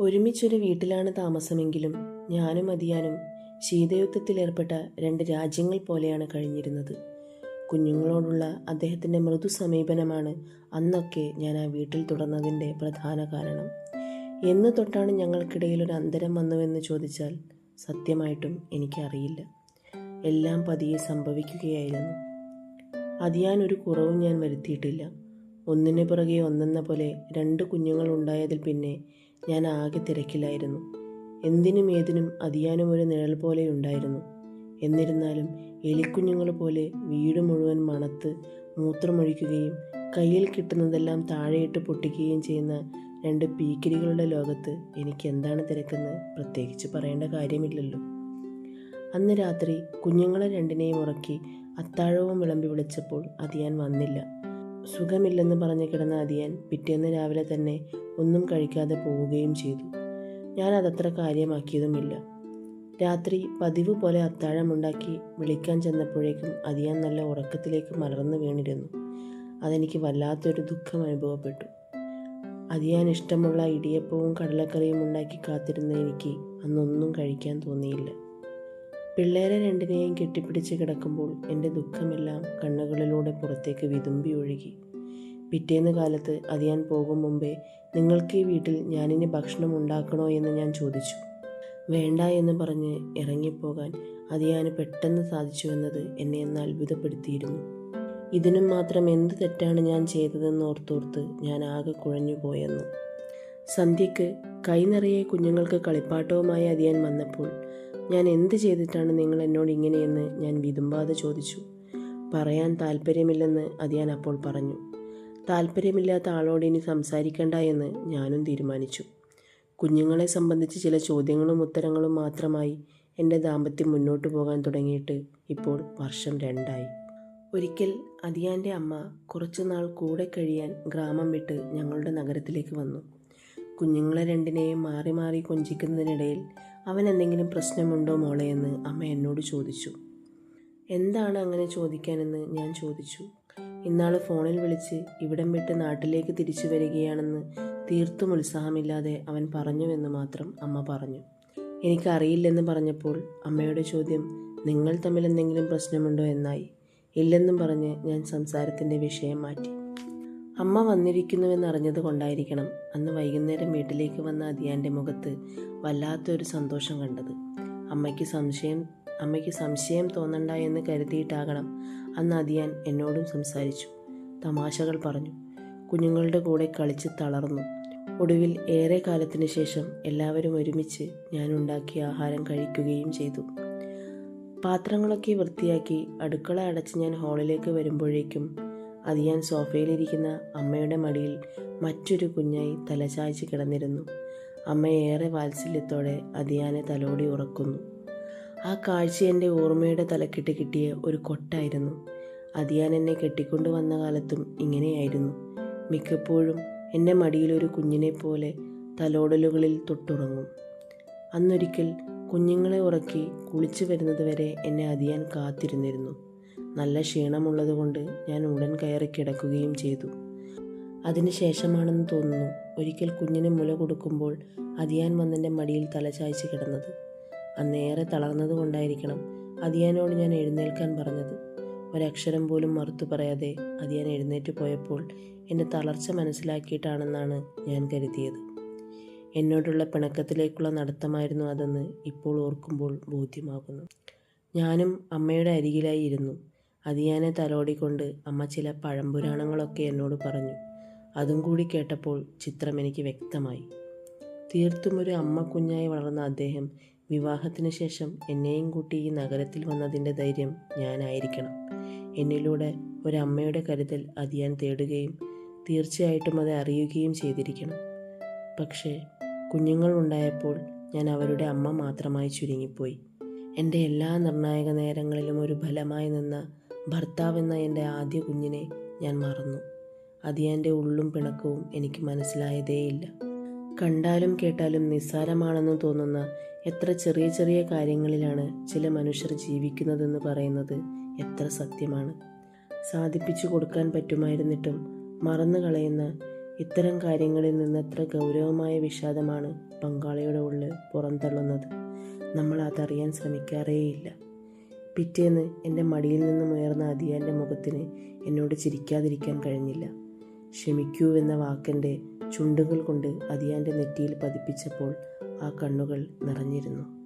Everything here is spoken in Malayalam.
ഒരുമിച്ചൊരു വീട്ടിലാണ് താമസമെങ്കിലും ഞാനും അതിയാനും ശീതയുദ്ധത്തിലേർപ്പെട്ട രണ്ട് രാജ്യങ്ങൾ പോലെയാണ് കഴിഞ്ഞിരുന്നത്. കുഞ്ഞുങ്ങളോടുള്ള അദ്ദേഹത്തിന്റെ മൃദു സമീപനമാണ് അന്നൊക്കെ ഞാൻ ആ വീട്ടിൽ തുടർന്നതിന്റെ പ്രധാന കാരണം. എന്ന് തൊട്ടാണ് ഞങ്ങൾക്കിടയിൽ ഒരു അന്തരം വന്നുവെന്ന് ചോദിച്ചാൽ സത്യമായിട്ടും എനിക്കറിയില്ല. എല്ലാം പതിയെ സംഭവിക്കുകയായിരുന്നു. അതിയാൻ ഒരു കുറവും ഞാൻ വരുത്തിയിട്ടില്ല. ഒന്നിനു പുറകെ ഒന്നെന്ന പോലെ രണ്ട് കുഞ്ഞുങ്ങൾ ഉണ്ടായതിൽ പിന്നെ ഞാൻ ആകെ തിരക്കിലായിരുന്നു. എന്തിനും ഏതിനും അതിയാനും ഒരു നിഴൽ പോലെ ഉണ്ടായിരുന്നു. എന്നിരുന്നാലും എലിക്കുഞ്ഞുങ്ങൾ പോലെ വീട് മുഴുവൻ മണത്ത് മൂത്രമൊഴിക്കുകയും കയ്യിൽ കിട്ടുന്നതെല്ലാം താഴെയിട്ട് പൊട്ടിക്കുകയും ചെയ്യുന്ന രണ്ട് പീക്കിരികളുടെ ലോകത്ത് എനിക്ക് എന്താണ് തിരക്കെന്ന് പ്രത്യേകിച്ച് പറയേണ്ട കാര്യമില്ലല്ലോ. അന്ന് രാത്രി കുഞ്ഞുങ്ങളെ രണ്ടിനെയും ഉറക്കി അത്താഴവും വിളമ്പി വിളിച്ചപ്പോൾ അത് ഞാൻ വന്നില്ല. സുഖമില്ലെന്ന് പറഞ്ഞ് കിടന്ന അതിയാൻ പിറ്റേന്ന് രാവിലെ തന്നെ ഒന്നും കഴിക്കാതെ പോവുകയും ചെയ്തു. ഞാൻ അതത്ര കാര്യമാക്കിയതുമില്ല. രാത്രി പതിവ് പോലെ അത്താഴമുണ്ടാക്കി വിളിക്കാൻ ചെന്നപ്പോഴേക്കും അതിയാൻ നല്ല ഉറക്കത്തിലേക്ക് മലർന്നു വീണിരുന്നു. അതെനിക്ക് വല്ലാത്തൊരു ദുഃഖം അനുഭവപ്പെട്ടു. അതിയാൻ ഇഷ്ടമുള്ള ഇടിയപ്പവും കടലക്കറിയും ഉണ്ടാക്കി കാത്തിരുന്ന എനിക്ക് അന്നൊന്നും കഴിക്കാൻ തോന്നിയില്ല. പിള്ളേരെ രണ്ടിനെയും കെട്ടിപ്പിടിച്ച് കിടക്കുമ്പോൾ എന്റെ ദുഃഖമെല്ലാം കണ്ണുകളിലൂടെ പുറത്തേക്ക് വിതുമ്പി ഒഴുകി. പിറ്റേന്ന് കാലത്ത് അതിയാൻ പോകും മുമ്പേ നിങ്ങൾക്ക് ഈ വീട്ടിൽ ഞാനിനി ഭക്ഷണം ഉണ്ടാക്കണോ എന്ന് ഞാൻ ചോദിച്ചു. വേണ്ട എന്ന് പറഞ്ഞ് ഇറങ്ങിപ്പോകാൻ അതിയാന് പെട്ടെന്ന് സാധിച്ചു എന്നത് എന്നെ എന്ന് അത്ഭുതപ്പെടുത്തിയിരുന്നു. ഇതിനും മാത്രം എന്ത് തെറ്റാണ് ഞാൻ ചെയ്തതെന്ന് ഓർത്തോർത്ത് ഞാൻ ആകെ കുഴഞ്ഞു പോയെന്നു. സന്ധ്യയ്ക്ക് കൈ നിറയെ കുഞ്ഞുങ്ങൾക്ക് കളിപ്പാട്ടവുമായി അതിയാൻ വന്നപ്പോൾ ഞാൻ എന്ത് ചെയ്തിട്ടാണ് നിങ്ങൾ എന്നോട് ഇങ്ങനെയെന്ന് ഞാൻ വിതുമ്പാതെ ചോദിച്ചു. പറയാൻ താല്പര്യമില്ലെന്ന് അത് ഞാൻ അപ്പോൾ പറഞ്ഞു. താല്പര്യമില്ലാത്ത ആളോട് ഇനി സംസാരിക്കണ്ട എന്ന് ഞാനും തീരുമാനിച്ചു. കുഞ്ഞുങ്ങളെ സംബന്ധിച്ച് ചില ചോദ്യങ്ങളും ഉത്തരങ്ങളും മാത്രമായി എന്റെ ദാമ്പത്യം മുന്നോട്ട് പോകാൻ തുടങ്ങിയിട്ട് ഇപ്പോൾ വർഷം രണ്ടായി. ഒരിക്കൽ അതിയാന്റെ അമ്മ കുറച്ചുനാൾ കൂടെ കഴിയാൻ ഗ്രാമം വിട്ട് ഞങ്ങളുടെ നഗരത്തിലേക്ക് വന്നു. കുഞ്ഞുങ്ങളെ രണ്ടിനെയും മാറി മാറി കൊഞ്ചിക്കുന്നതിനിടയിൽ അവൻ എന്തെങ്കിലും പ്രശ്നമുണ്ടോ മോളെ എന്ന് അമ്മ എന്നോട് ചോദിച്ചു. എന്താണ് അങ്ങനെ ചോദിക്കാനെന്ന്? ഞാൻ ചോദിച്ചു. ഇന്നാൾ ഫോണിൽ വിളിച്ച് ഇവിടം വിട്ട് നാട്ടിലേക്ക് തിരിച്ചു വരികയാണെന്ന് തീർത്തും ഉത്സാഹമില്ലാതെ അവൻ പറഞ്ഞുവെന്ന് മാത്രം അമ്മ പറഞ്ഞു. എനിക്കറിയില്ലെന്ന് പറഞ്ഞപ്പോൾ അമ്മയുടെ ചോദ്യം നിങ്ങൾ തമ്മിൽ എന്തെങ്കിലും പ്രശ്നമുണ്ടോ? എന്നായി. ഇല്ലെന്നും പറഞ്ഞ് ഞാൻ സംസാരത്തിന്റെ വിഷയം മാറ്റി. അമ്മ വന്നിരിക്കുന്നുവെന്നറിഞ്ഞത് കൊണ്ടായിരിക്കണം അന്ന് വൈകുന്നേരം വീട്ടിലേക്ക് വന്ന അതിയാന്റെ മുഖത്ത് വല്ലാത്തൊരു സന്തോഷം കണ്ടത്. അമ്മയ്ക്ക് സംശയം അമ്മയ്ക്ക് സംശയം തോന്നണ്ട എന്ന് കരുതിയിട്ടാകണം അന്ന് അതിയാൻ എന്നോടും സംസാരിച്ചു. തമാശകൾ പറഞ്ഞു. കുഞ്ഞുങ്ങളുടെ കൂടെ കളിച്ച് തളർന്നു. ഒടുവിൽ ഏറെ കാലത്തിന് ശേഷം എല്ലാവരും ഒരുമിച്ച് ഞാൻ ഉണ്ടാക്കിയ ആഹാരം കഴിക്കുകയും ചെയ്തു. പാത്രങ്ങളൊക്കെ വൃത്തിയാക്കി അടുക്കള അടച്ച് ഞാൻ ഹാളിലേക്ക് വരുമ്പോഴേക്കും അതിയാൻ സോഫയിലിരിക്കുന്ന അമ്മയുടെ മടിയിൽ മറ്റൊരു കുഞ്ഞായി തലചായ്ച്ച് കിടന്നിരുന്നു. അമ്മ ഏറെ വാത്സല്യത്തോടെ അതിയാനെ തലോടി ഉറക്കുന്നു. ആ കാഴ്ച എന്റെ ഓർമ്മയുടെ തലക്കെട്ട് കിട്ടിയ ഒരു കൊട്ടായിരുന്നു. അതിയാൻ എന്നെ കെട്ടിക്കൊണ്ടു വന്ന കാലത്തും ഇങ്ങനെയായിരുന്നു. മിക്കപ്പോഴും എന്റെ മടിയിലൊരു കുഞ്ഞിനെ പോലെ തലോടലുകളിൽ തൊട്ടുറങ്ങും. അന്നൊരിക്കൽ കുഞ്ഞുങ്ങളെ ഉറക്കി കുളിച്ചു വരുന്നത് വരെ എന്നെ അതിയാൻ കാത്തിരുന്നിരുന്നു. നല്ല ക്ഷീണമുള്ളതുകൊണ്ട് ഞാൻ ഉടൻ കയറി കിടക്കുകയും ചെയ്തു. അതിനുശേഷമാണെന്ന് തോന്നുന്നു ഒരിക്കൽ കുഞ്ഞിന് മുല കൊടുക്കുമ്പോൾ അതിയാൻ വന്നെന്റെ മടിയിൽ തലചായ്ച്ച് കിടന്നത്. അന്നേറെ തളർന്നത് കൊണ്ടായിരിക്കണം അതിയാനോട് ഞാൻ എഴുന്നേൽക്കാൻ പറഞ്ഞത്. ഒരക്ഷരം പോലും മറുത്തു പറയാതെ അതിയാൻ എഴുന്നേറ്റ് പോയപ്പോൾ എന്റെ തളർച്ച മനസ്സിലാക്കിയിട്ടാണെന്നാണ് ഞാൻ കരുതിയത്. എന്നോടുള്ള പിണക്കത്തിലേക്കുള്ള നടത്തമായിരുന്നു അതെന്ന് ഇപ്പോൾ ഓർക്കുമ്പോൾ ബോധ്യമാകുന്നു. ഞാനും അമ്മയുടെ അരികിലായി ഇരുന്നു. അതിയാനെ തലോടിക്കൊണ്ട് അമ്മ ചില പഴംപുരാണങ്ങളൊക്കെ എന്നോട് പറഞ്ഞു. അതും കൂടി കേട്ടപ്പോൾ ചിത്രം എനിക്ക് വ്യക്തമായി. തീർത്തും ഒരു അമ്മ കുഞ്ഞായി വളർന്ന അദ്ദേഹം വിവാഹത്തിന് ശേഷം എന്നെയും കൂട്ടി ഈ നഗരത്തിൽ വന്നതിന്റെ ധൈര്യം ഞാനായിരിക്കണം. എന്നിലൂടെ ഒരമ്മയുടെ കരുതൽ അതിയാൻ തേടുകയും തീർച്ചയായിട്ടും അത് അറിയുകയും ചെയ്തിരിക്കണം. പക്ഷേ കുഞ്ഞുങ്ങൾ ഉണ്ടായപ്പോൾ ഞാൻ അവരുടെ അമ്മ മാത്രമായി ചുരുങ്ങിപ്പോയി. എന്റെ എല്ലാ നിർണായക നേരങ്ങളിലും ഒരു ഫലമായി നിന്ന ഭർത്താവെന്ന എന്റെ ആദ്യ കുഞ്ഞിനെ ഞാൻ മറന്നു. അതിയാന്റെ ഉള്ളും പിണക്കവും എനിക്ക് മനസ്സിലായതേയില്ല. കണ്ടാലും കേട്ടാലും നിസ്സാരമാണെന്ന് തോന്നുന്ന എത്ര ചെറിയ ചെറിയ കാര്യങ്ങളിലാണ് ചില മനുഷ്യർ ജീവിക്കുന്നതെന്ന് പറയുന്നത് എത്ര സത്യമാണ്. സാധിപ്പിച്ചു കൊടുക്കാൻ പറ്റുമായിരുന്നിട്ടും മറന്നു കളയുന്ന ഇത്തരം കാര്യങ്ങളിൽ നിന്ന് എത്ര ഗൗരവമായ വിഷാദമാണ് പങ്കാളിയുടെ ഉള്ളിൽ പുറന്തള്ളുന്നത് നമ്മൾ അതറിയാൻ ശ്രമിക്കാറേയില്ല. പിറ്റേന്ന് എന്റെ മടിയിൽ നിന്നും ഉയർന്ന അതിയാന്റെ മുഖത്തിന് എന്നോട് ചിരിക്കാതിരിക്കാൻ കഴിഞ്ഞില്ല. ക്ഷമിക്കൂ എന്ന വാക്കെന്റെ ചുണ്ടുകൾ കൊണ്ട് അതിയാന്റെ നെറ്റിയിൽ പതിപ്പിച്ചപ്പോൾ ആ കണ്ണുകൾ നിറഞ്ഞിരുന്നു.